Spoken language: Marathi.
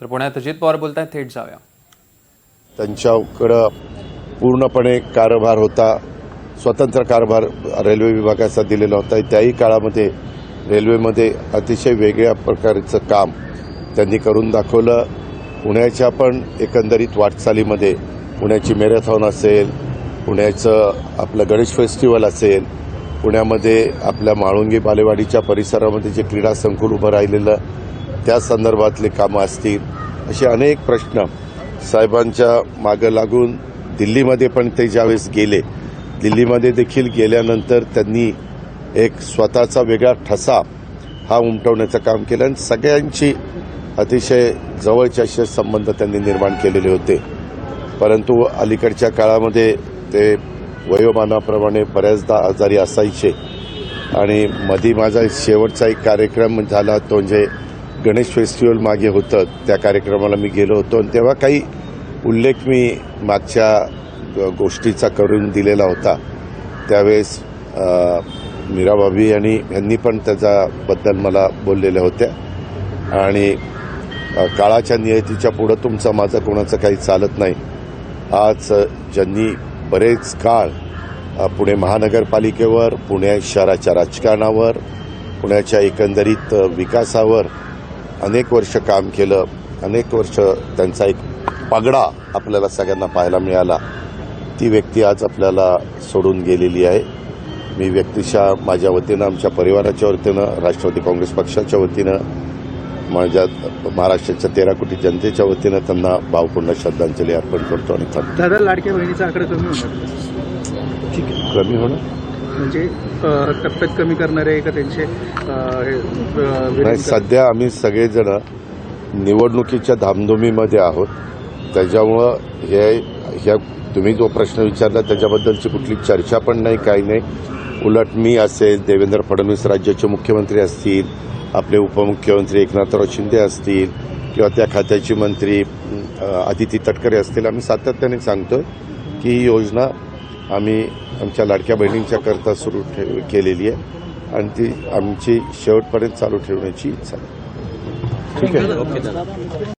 तर पुण्यात अजित पवार बोलत आहेत थेट जाऊया. त्यांच्याकडं पूर्णपणे कारभार होता. स्वतंत्र कारभार रेल्वे विभागाचा दिलेला होता. त्याही काळामध्ये रेल्वेमध्ये अतिशय वेगळ्या प्रकारचं काम त्यांनी करून दाखवलं. पुण्याच्या पण एकंदरीत वाटचालीमध्ये पुण्याची मॅरेथॉन असेल पुण्याचं आपलं गणेश फेस्टिवल असेल पुण्यामध्ये आपल्या माळुंगी बालेवाडीच्या परिसरामध्ये जे क्रीडा संकुल उभं राहिलेलं त्या संदर्भातले कामं असतील असे अनेक प्रश्न साहेबांच्या मागं लागून दिल्लीमध्ये पण ते ज्यावेळेस गेले दिल्लीमध्ये देखील गेल्यानंतर त्यांनी एक स्वतःचा वेगळा ठसा हा उमटवण्याचं काम केलं आणि सगळ्यांची अतिशय जवळचे असे संबंध त्यांनी निर्माण केलेले होते. परंतु अलीकडच्या काळामध्ये ते वयोमानाप्रमाणे बऱ्याचदा आजारी असायचे. आणि मधी माझा शेवटचा एक कार्यक्रम झाला तो म्हणजे गणेश फेस्टिवल मागे होतं त्या कार्यक्रमाला मी गेलो होतो आणि तेव्हा काही उल्लेख मी मागच्या ग- गोष्टीचा करून दिलेला होता. त्यावेळेस मीराबाबी आणि यांनी पण त्याच्याबद्दल मला बोललेल्या होत्या. आणि काळाच्या नियतीच्या पुढं तुमचं माझं कोणाचं काही चालत नाही. आज ज्यांनी बरेच काळ पुणे महानगरपालिकेवर पुणे शहराच्या राजकारणावर पुण्याच्या एकंदरीत विकासावर अनेक वर्ष काम केलं अनेक वर्ष त्यांचा एक पगडा आपल्याला सगळ्यांना पाहायला मिळाला. ती व्यक्ती आज आपल्याला सोडून गेलेली आहे. मी व्यक्तिशः माझ्या वतीनं आमच्या परिवाराच्या वतीनं राष्ट्रवादी काँग्रेस पक्षाच्या वतीनं माझ्या महाराष्ट्राच्या तेरा कोटी जनतेच्या वतीनं त्यांना भावपूर्ण श्रद्धांजली अर्पण करतो आणि दादा लाडक्या बहिणीचा आकडा कमी होणार. ठीक आहे कमी होणं म्हणजे टप्प्यात कमी करणारे का त्यांचे सध्या आम्ही सगळेजण निवडणुकीच्या धामधुमीमध्ये आहोत. त्याच्यामुळं हे ह्या तुम्ही जो प्रश्न विचारला त्याच्याबद्दलची कुठली चर्चा पण नाही काही नाही. उलट मी असेल देवेंद्र फडणवीस राज्याचे मुख्यमंत्री असतील आपले उपमुख्यमंत्री एकनाथराव शिंदे असतील किंवा त्या खात्याचे मंत्री अ, आदिती तटकरे असतील आम्ही सातत्याने सांगतो की ही योजना आम्ही आमच्या लाडक्या बहिणींच्या करता सुरू ठेव केलेली आहे. आणि ती आमची शेवटपर्यंत चालू ठेवण्याची इच्छा आहे. ठीक आहे?